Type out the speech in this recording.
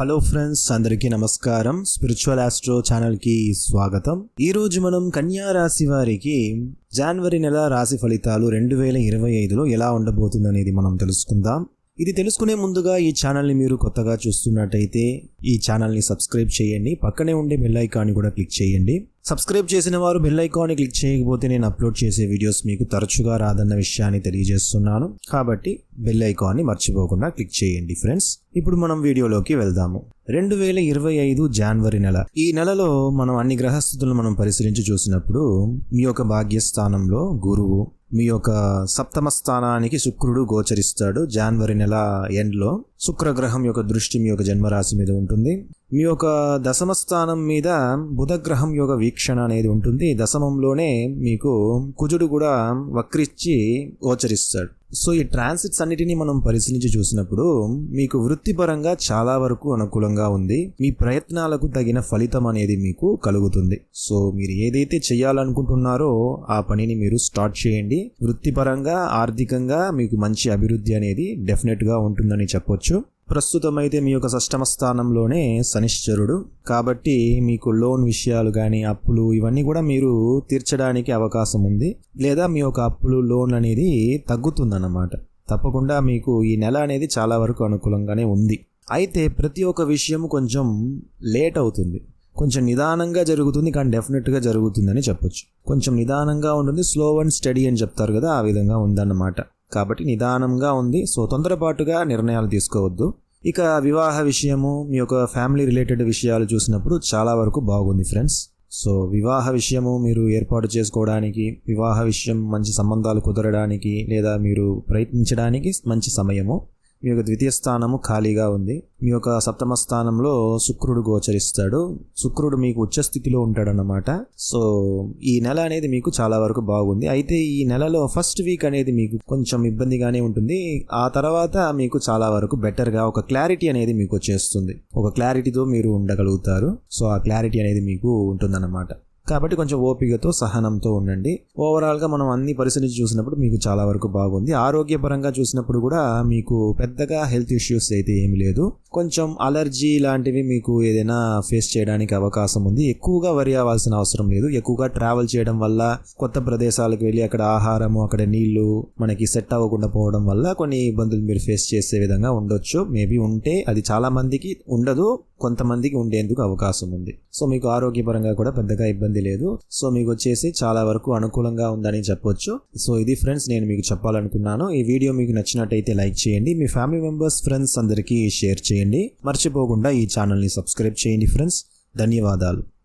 Hello friends అందరికీ నమస్కారం. Spiritual astro ఛానల్కి స్వాగతం. ఈరోజు మనం కన్యా రాశి వారికి జనవరి నెల రాశి ఫలితాలు రెండు వేల ఇరవై ఐదులో ఎలా ఉండబోతుందనేది మనం తెలుసుకుందాం. ఇది తెలుసుకునే ముందుగా ఈ ఛానల్ని మీరు కొత్తగా చూస్తున్నట్టయితే ఈ ఛానల్ని సబ్స్క్రైబ్ చేయండి. పక్కనే ఉండే బెల్ ఐకాన్ని కూడా క్లిక్ చేయండి. సబ్స్క్రైబ్ చేసిన వారు బెల్ ఐకాన్ని క్లిక్ చేయకపోతే నేను అప్లోడ్ చేసే వీడియోస్ మీకు తరచుగా రాదన్న విషయాన్ని తెలియజేస్తున్నాను. కాబట్టి బెల్ ఐకాన్ని మర్చిపోకుండా క్లిక్ చేయండి ఫ్రెండ్స్. ఇప్పుడు మనం వీడియోలోకి వెళ్దాము. రెండు వేల ఇరవై ఐదు జనవరి నెల. ఈ నెలలో మనం అన్ని గ్రహస్థితులను మనం పరిశీలించి చూసినప్పుడు మీ యొక్క భాగ్యస్థానంలో గురువు మీ యొక్క సప్తమ స్థానానికి శుక్రుడు గోచరిస్తాడు జనవరి నెల ఎండ్లో. శుక్రగ్రహం యొక్క దృష్టి మీ యొక్క జన్మరాశి మీద ఉంటుంది. మీ యొక్క దశమ స్థానం మీద బుధగ్రహం యొక్క వీక్షణ అనేది ఉంటుంది. దశమంలోనే మీకు కుజుడు కూడా వక్రిచ్చి గోచరిస్తాడు. సో ఈ ట్రాన్సిట్స్ అన్నిటినీ మనం పరిశీలించి చూసినప్పుడు మీకు వృత్తిపరంగా చాలా వరకు అనుకూలంగా ఉంది. మీ ప్రయత్నాలకు తగిన ఫలితం అనేది మీకు కలుగుతుంది. సో మీరు ఏదైతే చేయాలనుకుంటున్నారో ఆ పనిని మీరు స్టార్ట్ చేయండి. వృత్తిపరంగా ఆర్థికంగా మీకు మంచి అభివృద్ధి అనేది డెఫినెట్గా ఉంటుందని చెప్పొచ్చు. ప్రస్తుతం అయితే మీ యొక్క సష్టమ స్థానంలోనే శనిశ్చరుడు. కాబట్టి మీకు లోన్ విషయాలు కానీ అప్పులు ఇవన్నీ కూడా మీరు తీర్చడానికి అవకాశం ఉంది. లేదా మీ యొక్క అప్పులు లోన్ అనేది తగ్గుతుందన్నమాట. తప్పకుండా మీకు ఈ నెల అనేది చాలా వరకు అనుకూలంగానే ఉంది. అయితే ప్రతి ఒక్క విషయం కొంచెం లేట్ అవుతుంది. కొంచెం నిదానంగా జరుగుతుంది కానీ డెఫినెట్గా జరుగుతుందని చెప్పొచ్చు. కొంచెం నిదానంగా ఉంటుంది స్లో అండ్ స్టడీ అని చెప్తారు కదా ఆ విధంగా ఉందన్నమాట. కాబట్టి నిదానంగా ఉంది. సో తొందరపాటుగా నిర్ణయాలు తీసుకోవద్దు. ఇక వివాహ విషయము మీ యొక్క ఫ్యామిలీ రిలేటెడ్ విషయాలు చూసినప్పుడు చాలా వరకు బాగుంది ఫ్రెండ్స్ సో వివాహ విషయము మీరు ఏర్పాటు చేసుకోవడానికి వివాహ విషయం మంచి సంబంధాలు కుదరడానికి లేదా మీరు ప్రయత్నించడానికి మంచి సమయము. మీ యొక్క ద్వితీయ స్థానము ఖాళీగా ఉంది. మీ యొక్క సప్తమ స్థానంలో శుక్రుడు గోచరిస్తాడు. శుక్రుడు మీకు ఉచ్చ స్థితిలో ఉంటాడనమాట సో ఈ నెల అనేది మీకు చాలా వరకు బాగుంది. అయితే ఈ నెలలో ఫస్ట్ వీక్ అనేది మీకు కొంచెం ఇబ్బందిగానే ఉంటుంది. ఆ తర్వాత మీకు చాలా వరకు బెటర్గా ఒక క్లారిటీ అనేది మీకు వచ్చేస్తుంది. ఒక క్లారిటీతో మీరు ఉండగలుగుతారు. సో ఆ క్లారిటీ అనేది మీకు ఉంటుందన్నమాట. కాబట్టి కొంచెం ఓపికతో సహనంతో ఉండండి. ఓవరాల్గా మనం అన్ని పరిస్థితులు చూసినప్పుడు మీకు చాలా వరకు బాగుంది. ఆరోగ్యపరంగా చూసినప్పుడు కూడా మీకు పెద్దగా హెల్త్ ఇష్యూస్ అయితే ఏమి లేదు. కొంచెం అలర్జీ లాంటివి మీకు ఏదైనా ఫేస్ చేయడానికి అవకాశం ఉంది. ఎక్కువగా వరి అవ్వాల్సిన అవసరం లేదు. ఎక్కువగా ట్రావెల్ చేయడం వల్ల కొత్త ప్రదేశాలకు వెళ్ళి అక్కడ ఆహారము అక్కడ నీళ్ళు మనకి సెట్ అవ్వకుండా పోవడం వల్ల కొన్ని ఇబ్బందులు మీరు ఫేస్ చేసే విధంగా ఉండొచ్చు. మేబీ ఉంటే అది చాలా మందికి ఉండదు కొంతమందికి ఉండేందుకు అవకాశం ఉంది. సో మీకు ఆరోగ్యపరంగా కూడా పెద్దగా ఇబ్బంది లేదు. సో మీకు వచ్చేసి చాలా వరకు అనుకూలంగా ఉందని చెప్పొచ్చు. సో ఇది ఫ్రెండ్స్ నేను మీకు చెప్పాలనుకున్నాను. ఈ వీడియో మీకు నచ్చినట్టయితే లైక్ చేయండి. మీ ఫ్యామిలీ మెంబర్స్ ఫ్రెండ్స్ అందరికీ షేర్ చేయండి. మర్చిపోకుండా ఈ ఛానల్ని సబ్స్క్రైబ్ చేయండి ఫ్రెండ్స్. ధన్యవాదాలు.